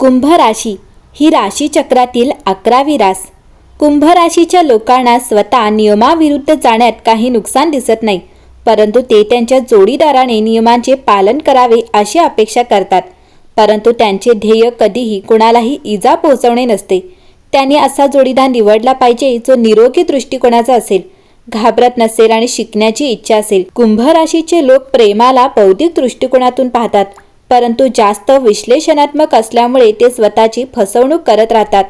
कुंभ राशी ही राशीचक्रातील अकरावी रास. कुंभ राशीच्या लोकांना स्वतः नियमाविरुद्ध जाण्यात काही नुकसान दिसत नाही परंतु ते त्यांच्या जोडीदाराने नियमांचे पालन करावे अशी अपेक्षा करतात. परंतु त्यांचे ध्येय कधीही कुणालाही इजा पोहोचवणे नसते. त्यांनी असा जोडीदार निवडला पाहिजे जो निरोगी दृष्टिकोनाचा असेल घाबरत नसेल आणि शिकण्याची इच्छा असेल. कुंभ राशीचे लोक प्रेमाला बौद्धिक दृष्टिकोनातून पाहतात. परंतु जास्त विश्लेषणात्मक असल्यामुळे ते स्वतःची फसवणूक करत राहतात.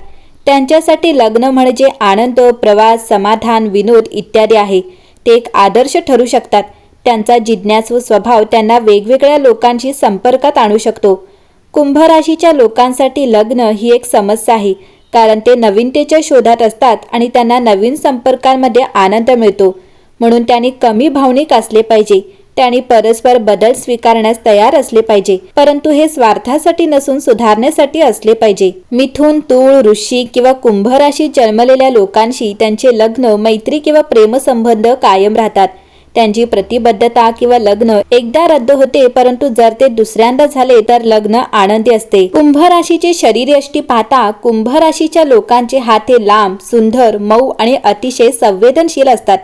त्यांच्यासाठी लग्न म्हणजे आनंद प्रवास समाधान विनोद इत्यादी आहे. ते एक आदर्श ठरू शकतात. त्यांचा जिज्ञासू स्वभाव त्यांना वेगवेगळ्या लोकांशी संपर्कात आणू शकतो. कुंभ राशीच्या लोकांसाठी लग्न ही एक समस्या आहे कारण ते नवीनतेच्या शोधात असतात आणि त्यांना नवीन संपर्कांमध्ये आनंद मिळतो. म्हणून त्यांनी कमी भावनिक असले पाहिजे. त्यांनी परस्पर बदल स्वीकारण्यास तयार असले पाहिजे. परंतु हे स्वार्थासाठी नसून सुधारण्यासाठी असले पाहिजे. मिथुन तूळ ऋषी किंवा कुंभ राशी जन्मलेल्या लोकांशी त्यांचे लग्न मैत्री किंवा प्रेमसंबंध कायम राहतात. त्यांची प्रतिबद्धता किंवा लग्न एकदा रद्द होते परंतु जर ते दुसऱ्यांदा झाले तर लग्न आनंदी असते. कुंभ राशीचे शरीरयष्टी पाहता कुंभ राशीच्या लोकांचे हात हे लांब सुंदर मऊ आणि अतिशय संवेदनशील असतात.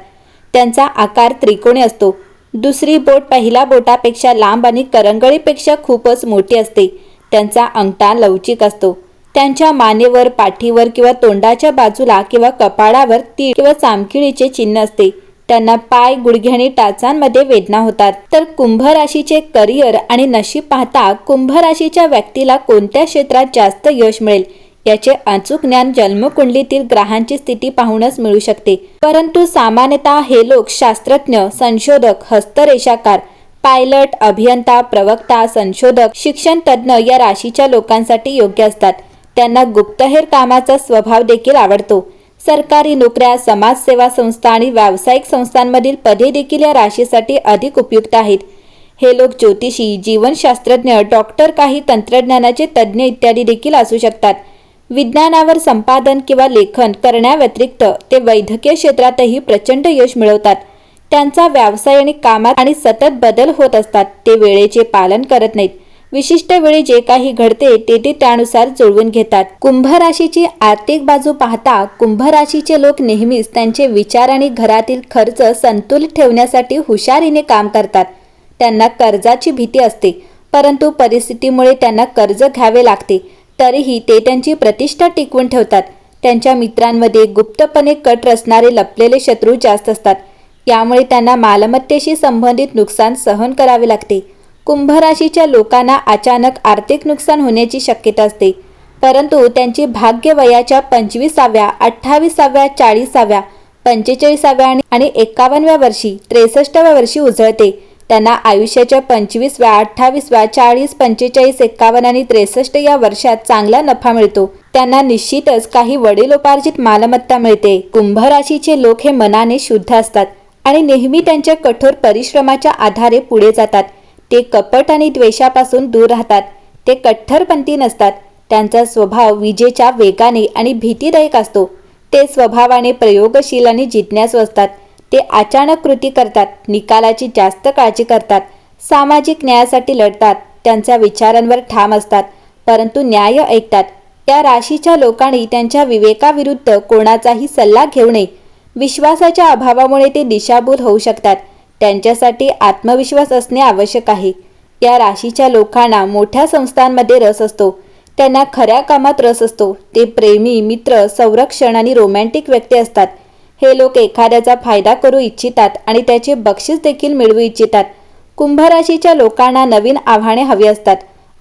त्यांचा आकार त्रिकोणी असतो. दुसरी बोट पहिल्या बोटापेक्षा लांब आणि करंगळीपेक्षा खूपच मोठी असते. त्यांचा अंगठा लवचिक असतो. त्यांच्या मानेवर पाठीवर किंवा तोंडाच्या बाजूला किंवा कपाळावर तीळ किंवा चामखिळीचे चिन्ह असते. त्यांना पाय गुडघे आणि टाचांमध्ये वेदना होतात. तर कुंभ राशीचे करिअर आणि नशीब पाहता कुंभ राशीच्या व्यक्तीला कोणत्या क्षेत्रात जास्त यश मिळेल? याचे अचूक ज्ञान जन्मकुंडलीतील ग्रहांची स्थिती पाहूनच मिळू शकते. परंतु सामान्यतः हे लोक शास्त्रज्ञ संशोधक हस्तरेषाकार पायलट अभियंता प्रवक्ता संशोधक शिक्षण तज्ज्ञ या राशीच्या लोकांसाठी योग्य असतात. त्यांना गुप्तहेर कामाचा स्वभाव देखील आवडतो. सरकारी नोकऱ्या समाजसेवा संस्था आणि व्यावसायिक संस्थांमधील पदे देखील या राशीसाठी अधिक उपयुक्त आहेत. हे लोक ज्योतिषी जीवनशास्त्रज्ञ डॉक्टर काही तंत्रज्ञानाचे तज्ज्ञ इत्यादी देखील असू शकतात. विज्ञानावर संपादन किंवा लेखन करण्याव्यतिरिक्त ते वैद्यकीय क्षेत्रातही प्रचंड यश मिळवतात. त्यांचा व्यवसाय आणि कामात आणि सतत बदल होत असतात. ते वेळेचे पालन करत नाहीत. विशिष्ट वेळी जे काही घडते ते ते त्यानुसार जुळवून घेतात. कुंभ राशीची आर्थिक बाजू पाहता कुंभ राशीचे लोक नेहमीच त्यांचे विचार आणि घरातील खर्च संतुलित ठेवण्यासाठी हुशारीने काम करतात. त्यांना कर्जाची भीती असते परंतु परिस्थितीमुळे त्यांना कर्ज घ्यावे लागते. तरीही ते त्यांची प्रतिष्ठा टिकवून ठेवतात. त्यांच्या मित्रांमध्ये गुप्तपणे कट रचणारे लपलेले शत्रू जास्त असतात. यामुळे त्यांना मालमत्तेशी संबंधित नुकसान सहन करावे लागते. कुंभ राशीच्या लोकांना अचानक आर्थिक नुकसान होण्याची शक्यता असते. परंतु त्यांची भाग्य वयाच्या पंचवीसाव्या अठ्ठावीसाव्या चाळीसाव्या पंचेचाळीसाव्या आणि- आणि एकावन्नव्या वर्षी त्रेसष्टव्या वर्षी उजळते. त्यांना आयुष्याच्या पंचवीसव्या अठ्ठावीसव्या चाळीस पंचेचाळीस एकावन्न आणि त्रेसष्ट या वर्षात चांगला नफा मिळतो. त्यांना निश्चितच काही वडिलोपार्जित मालमत्ता मिळते. कुंभ राशीचे लोक हे मनाने शुद्ध असतात आणि नेहमी त्यांच्या कठोर परिश्रमाच्या आधारे पुढे जातात. ते कपट आणि द्वेषापासून दूर राहतात. ते कठ्ठरपंथी नसतात. त्यांचा स्वभाव विजेच्या वेगाने आणि भीतीदायक असतो. ते स्वभावाने प्रयोगशील आणि जिज्ञासू असतात. ते अचानक कृती करतात निकालाची जास्त काळजी करतात सामाजिक न्यायासाठी लढतात त्यांच्या विचारांवर ठाम असतात परंतु न्याय ऐकतात. या राशीच्या लोकांनी त्यांच्या विवेकाविरुद्ध कोणाचाही सल्ला घेऊ नये. विश्वासाच्या अभावामुळे ते दिशाभूल होऊ शकतात. त्यांच्यासाठी आत्मविश्वास असणे आवश्यक आहे. या राशीच्या लोकांना मोठ्या संस्थांमध्ये रस असतो. त्यांना खऱ्या कामात रस असतो. ते प्रेमी मित्र संरक्षण आणि रोमॅन्टिक व्यक्ती असतात. हे लोक एखाद्याचा फायदा करू इच्छितात आणि त्याचे बक्षीस देखील मिळवू इच्छितात. कुंभराशीच्या लोकांना नवीन आव्हाने हवी असतात.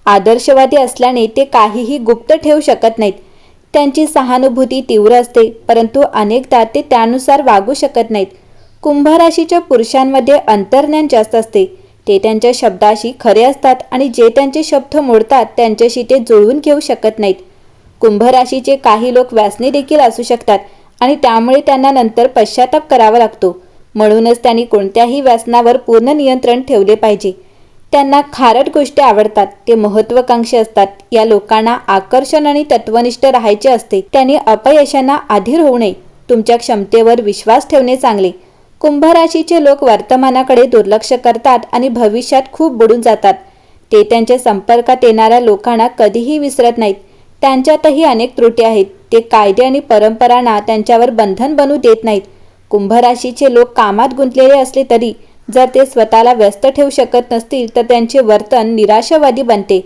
आदर्शवादी असल्याने ते काहीही गुप्त ठेवू शकत नाहीत. त्यांची सहानुभूती तीव्र असते परंतु अनेकदा ते त्यानुसार वागू शकत नाहीत. कुंभराशीच्या पुरुषांमध्ये अंतर्ज्ञान जास्त असते. ते त्यांच्या शब्दाशी खरे असतात आणि जे त्यांचे शब्द मोडतात त्यांच्याशी ते जुळवून घेऊ शकत नाहीत. कुंभराशीचे काही लोक व्यासनी देखील असू शकतात. आणि त्यामुळे त्यांना नंतर पश्चाताप करावा लागतो. म्हणूनच त्यांनी कोणत्याही व्यसनावर पूर्ण नियंत्रण ठेवले पाहिजे. त्यांना खारट गोष्टी आवडतात ते महत्वाकांक्षी असतात. या लोकांना आकर्षण आणि तत्वनिष्ठ राहायचे असते. त्यांनी अपयशांना अधीर होऊ नये. तुमच्या क्षमतेवर विश्वास ठेवणे चांगले. कुंभ राशीचे लोक वर्तमानाकडे दुर्लक्ष करतात आणि भविष्यात खूप बुडून जातात. ते त्यांच्या संपर्कात येणाऱ्या लोकांना कधीही विसरत नाहीत. त्यांच्यातही अनेक त्रुटी आहेत. ते कायदे आणि परंपरांना त्यांच्यावर बंधन बनू देत नाहीत. कुंभ राशीचे लोक कामात गुंतलेले असले तरी जर ते स्वतःला व्यस्त ठेवू शकत नसतील तर त्यांचे वर्तन निराशावादी बनते.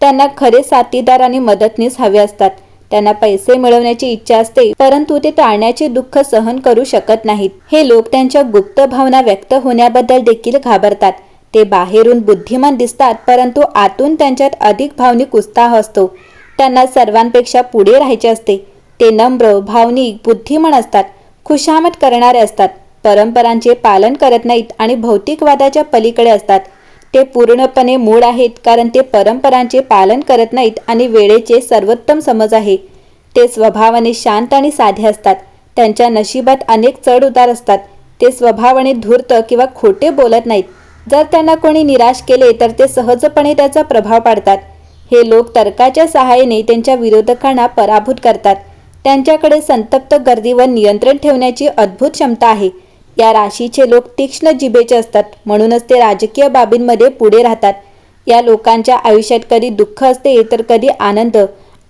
त्यांना खरे साथीदार आणि मदतनीस हवे असतात. त्यांना पैसे मिळवण्याची इच्छा असते परंतु ते टाळण्याचे दुःख सहन करू शकत नाहीत. हे लोक त्यांच्या गुप्त भावना व्यक्त होण्याबद्दल देखील घाबरतात. ते बाहेरून बुद्धिमान दिसतात परंतु आतून त्यांच्यात अधिक भावनिक उत्साह असतो. त्यांना सर्वांपेक्षा पुढे राहायचे असते. ते नम्र भावनिक बुद्धिमान असतात. खुशामत करणारे असतात. परंपरांचे पालन करत नाहीत आणि भौतिकवादाच्या पलीकडे असतात. ते पूर्णपणे मूळ आहेत कारण ते परंपरांचे पालन करत नाहीत आणि वेळेचे सर्वोत्तम समज आहे. ते स्वभावाने शांत आणि साधे असतात. त्यांच्या नशिबात अनेक चढ उतार असतात. ते स्वभावाने धूर्त किंवा खोटे बोलत नाहीत. जर त्यांना कोणी निराश केले तर ते सहजपणे त्याचा प्रभाव पाडतात. हे लोक तर्काच्या सहाय्याने त्यांच्या विरोधकांना पराभूत करतात. त्यांच्याकडे संतप्त गर्दीवर नियंत्रण ठेवण्याची अद्भुत क्षमता आहे. या राशीचे लोक तीक्ष्ण जिभेचे असतात म्हणूनच ते राजकीय बाबींमध्ये पुढे राहतात. या लोकांच्या आयुष्यात कधी दुःख असते तर कधी आनंद.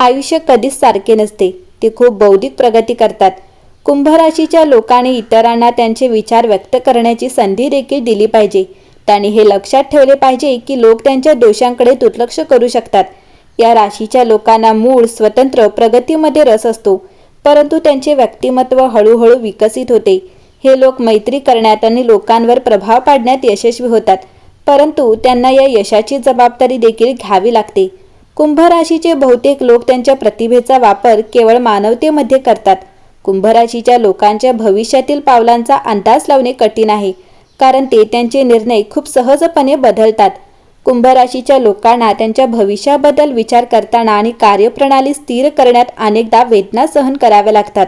आयुष्य कधीच सारखे नसते. ते खूप बौद्धिक प्रगती करतात. कुंभ राशीच्या लोकांनी इतरांना त्यांचे विचार व्यक्त करण्याची संधी देखील दिली पाहिजे. त्यांनी हे लक्षात ठेवले पाहिजे की लोक त्यांच्या दोषांकडे दुर्लक्ष करू शकतात. या राशीच्या लोकांना मूळ स्वतंत्र प्रगतीमध्ये रस असतो. परंतु त्यांचे व्यक्तिमत्व हळूहळू विकसित होते. हे लोक मैत्री करण्यात आणि लोकांवर प्रभाव पाडण्यात यशस्वी होतात. परंतु त्यांना या यशाची जबाबदारी देखील घ्यावी लागते. कुंभ राशीचे बहुतेक लोक त्यांच्या प्रतिभेचा वापर केवळ मानवतेमध्ये करतात. कुंभ राशीच्या लोकांच्या भविष्यातील पावलांचा अंदाज लावणे कठीण आहे. कारण ते त्यांचे निर्णय खूप सहजपणे बदलतात. कुंभ राशीच्या लोकांना त्यांच्या भविष्याबद्दल विचार करताना आणि कार्यप्रणाली स्थिर करण्यात अनेकदा वेदना सहन कराव्या लागतात.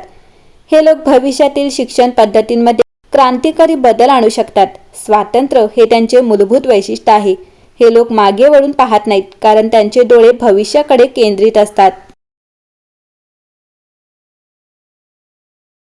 हे लोक भविष्यातील शिक्षण पद्धतींमध्ये क्रांतिकारी बदल आणू शकतात. स्वातंत्र्य हे त्यांचे मूलभूत वैशिष्ट्य आहे. हे लोक मागे वळून पाहत नाहीत कारण त्यांचे डोळे भविष्याकडे केंद्रित असतात.